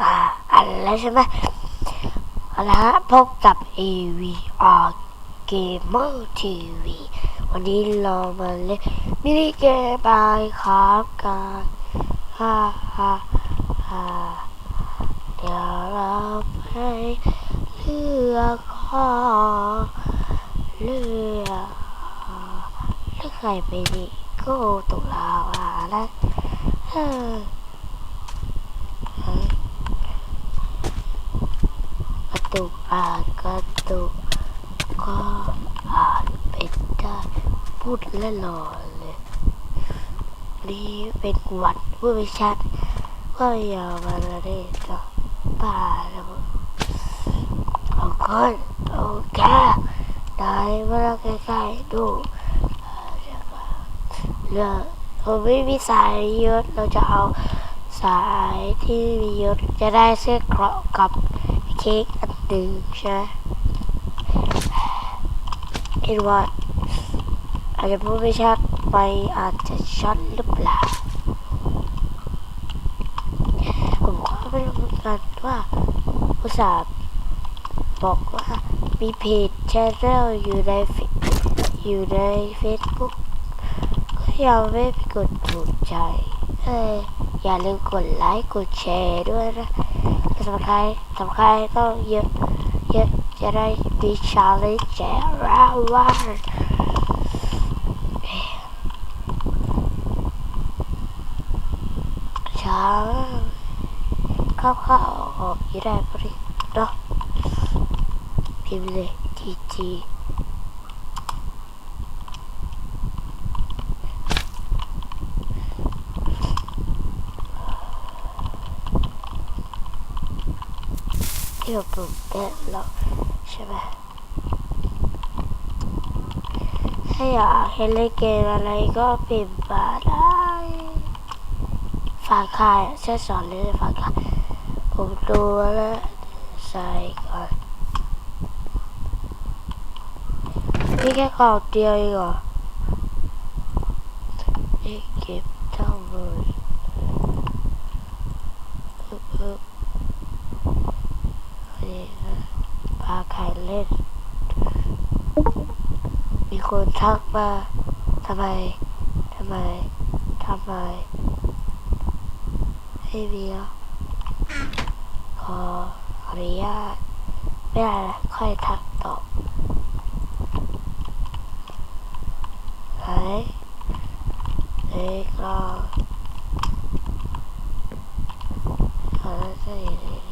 อ่าอันแล้วใช่ไหมเอาละฮะพบกับ AVR Gamer TV วันนี้เรามาเล่นมินิเกมบายครับกันฮ่าฮ่าฮ่าเดี๋ยวเราไปเลือกข้อเลือกเลือกใครไปดีก็ตกลาวอะนะเออ กระ ตุกอ่านกระตุกก็อ่านไปได้พูดและหล่อเลยนี่เป็นวัดพูดไม่ชัดก็อย่ามาเลยก็บ้าแล้วเอาคนโอเคได้มาแล้ใกล้ๆดูเลือกเราไม่มีสายเยอะเราจะเอาสายที่มีเยอะจะได้เสื้อเกราะกับเค้กอัน หนึ่งใช่ไหมเอ็นว่าอาจจะพูดไม่ชัดไปอาจจะชัดหรือเปล่าผมก็ไม่รู้เหมือนกันว่าอุตส่าห์บอกว่ามีเพจแชนแนลอยู่ในเฟซอยู่ในเฟซบุ๊กก็ยังไม่ไปกดถูกใจ เอออย่าลืมกดไลค์กดแชร์ด้วยนะ สำคัญสำคัญต้องเยอะเยอะจะได้มีชาเลนจ์แจกราวัลช้าเข้าเข้าออกอยี่ได้ปริเนาะพิมพ์เลยทีจี ที่เราปลูกได้แล้วใช่ไหมถ้าอยากให้เล่นเกมอะไรก็พิมพ์มาได้ฝากค่ายช่วยสอนเลยฝากค่ายผมดูแล้วใส่ก่อนนี่แค่กรอบเดียวเองเหรอนี่เก็บเท่าเลยอึ๊บอึ๊บนี่นะ พาใครเล่น มีคนทักมาทำไมทำไมทำไมให้เบียขออนุญาตไม่ได้ลค่อยทักตอบไหนเอ้ก็ขอแล้วก็อย่างนี้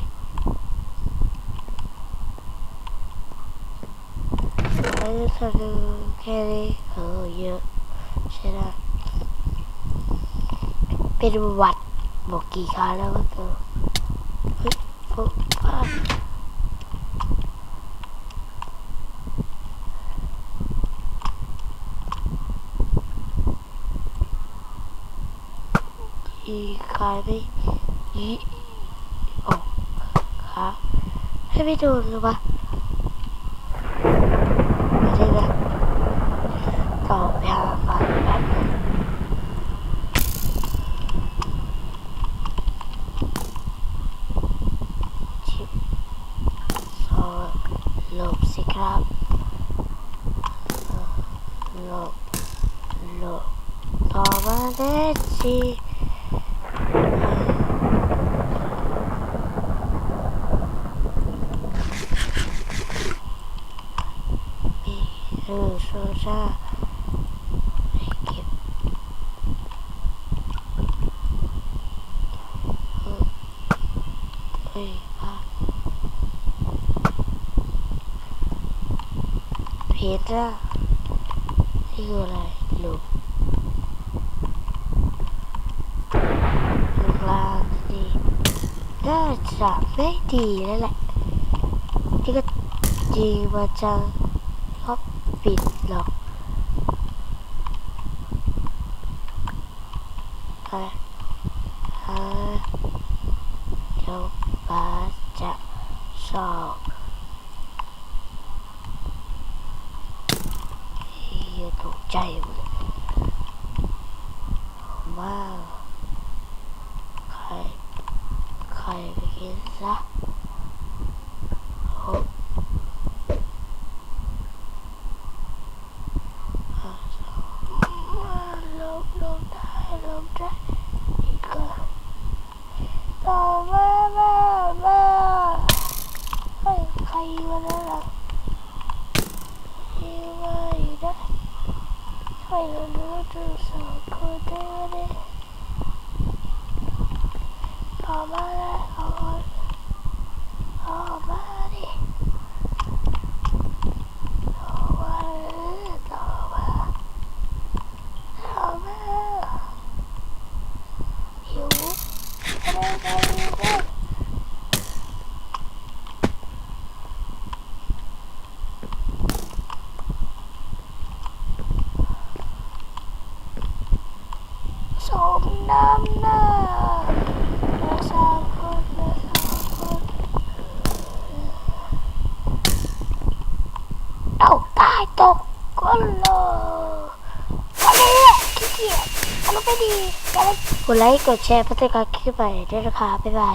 นนี้ก็ดูแค่นี้เออเยอะใช่ไหมเป็นวัดบอกกี่ครั้งแล้วว่าเธอเฮ้ยปุ๊บป้าอีกายไม่ยีโอ้ขาให้ไม่โดนหรือวะไม่ใช่นะต่อไปหาฟันแป๊บนึง ชิปสองหลบสิครับเอ่อหลบหล บต่อมาเด็ดสิมีเออโซดาให้เก็บเออเฮ้ยอะ เพชรอะนี่คืออะไรลูกลูกลางดี น่าจะไม่ดีแล้วแหละ ที่ก็จริงมาจังก็ปิดหรอกไปฮะเดี๋ยวป้าจะสอบเฮียตกใจหมดเลยว้าว ล่ะยังไงได้ ใครมารู้จักสองคนได้ไหมต่อมาแล้วเอาเอามาดิต่อมาต่อมาต่อมาหิวอะไรกันเนี่ย สม น้ำหน้าเราสามคนเราสามคนเอาตายตกก็เลยอะไรเนี่ยขี้เกียจอารมณ์ไม่ดีกดไลค์กดแชร์พัฒนาการคลิปไปด้วยนะคะบ๊ายบาย